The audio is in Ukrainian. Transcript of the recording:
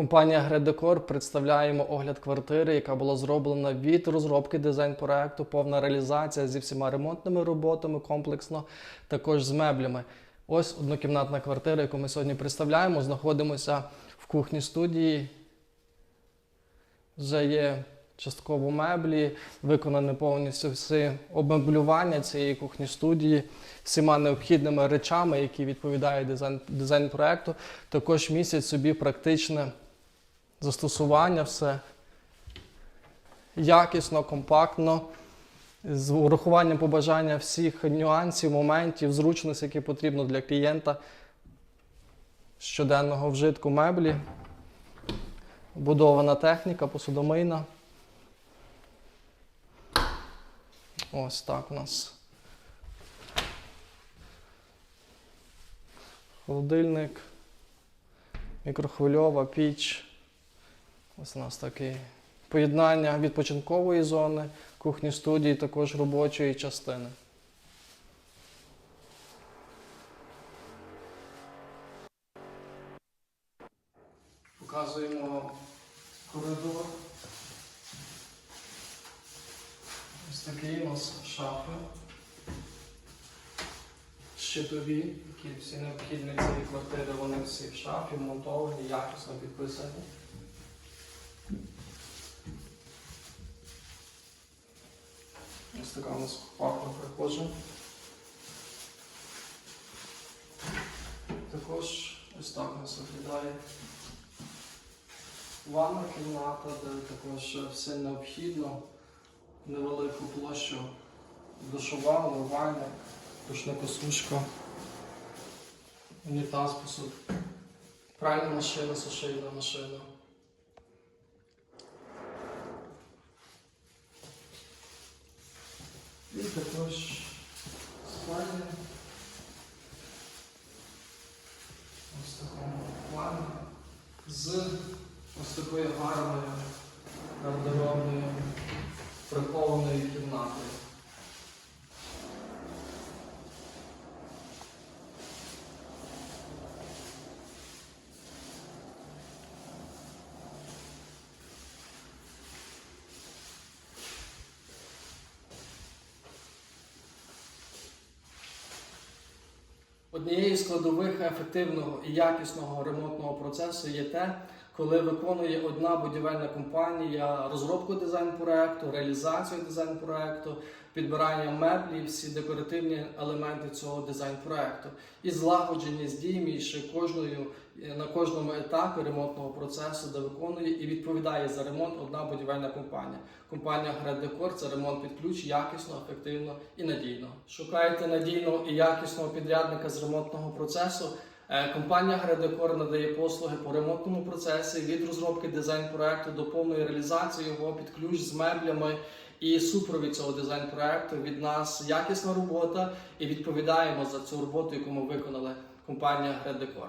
Компанія Гредекор представляємо огляд квартири, яка була зроблена від розробки дизайн-проекту, повна реалізація зі всіма ремонтними роботами комплексно, також з меблями. Ось однокімнатна квартира, яку ми сьогодні представляємо. Знаходимося в кухні студії. Вже є частково меблі, виконане повністю всі обмеблювання цієї кухні студії всіма необхідними речами, які відповідають дизайн, дизайн проекту. Також містять собі практичне застосування, все якісно, компактно, з урахуванням побажання всіх нюансів, моментів, зручностей, які потрібно для клієнта щоденного вжитку меблі, будована техніка, посудомийна. Ось так у нас. Холодильник, мікрохвильова піч. Ось у нас таке поєднання відпочинкової зони, кухні студії, також робочої частини. Показуємо коридор. Ось такі у нас шафи. Щитові, які всі необхідні цієї квартири, вони всі в шафі, вмонтовані, якісно підписані. Така у нас пахва прихожа. Також ось так нас виглядає ванна кімната, де також все необхідно, невелику площу душова, умивальник, душна посушка, унітаз посуд, пральна машина, сушильна машина. І також спальня. Ось такому плані. З ось такою гарною гардеробною прихованою кімнатою. Однією складових ефективного і якісного ремонтного процесу є те, коли виконує одна будівельна компанія розробку дизайн-проекту, реалізацію дизайн-проекту, підбирання меблів, всі декоративні елементи цього дизайн-проекту і злагодженість дій між кожною на кожному етапі ремонтного процесу, де виконує і відповідає за ремонт одна будівельна компанія. Компанія Греддекор це ремонт під ключ якісно, ефективно і надійно. Шукаєте надійного і якісного підрядника з ремонтного процесу. Е, Компанія Гредекор надає послуги по ремонтному процесі від розробки дизайн-проекту до повної реалізації його під ключ з меблями і супровід цього дизайн-проекту. Від нас якісна робота і відповідаємо за цю роботу, яку ми виконали компанія Гредекор.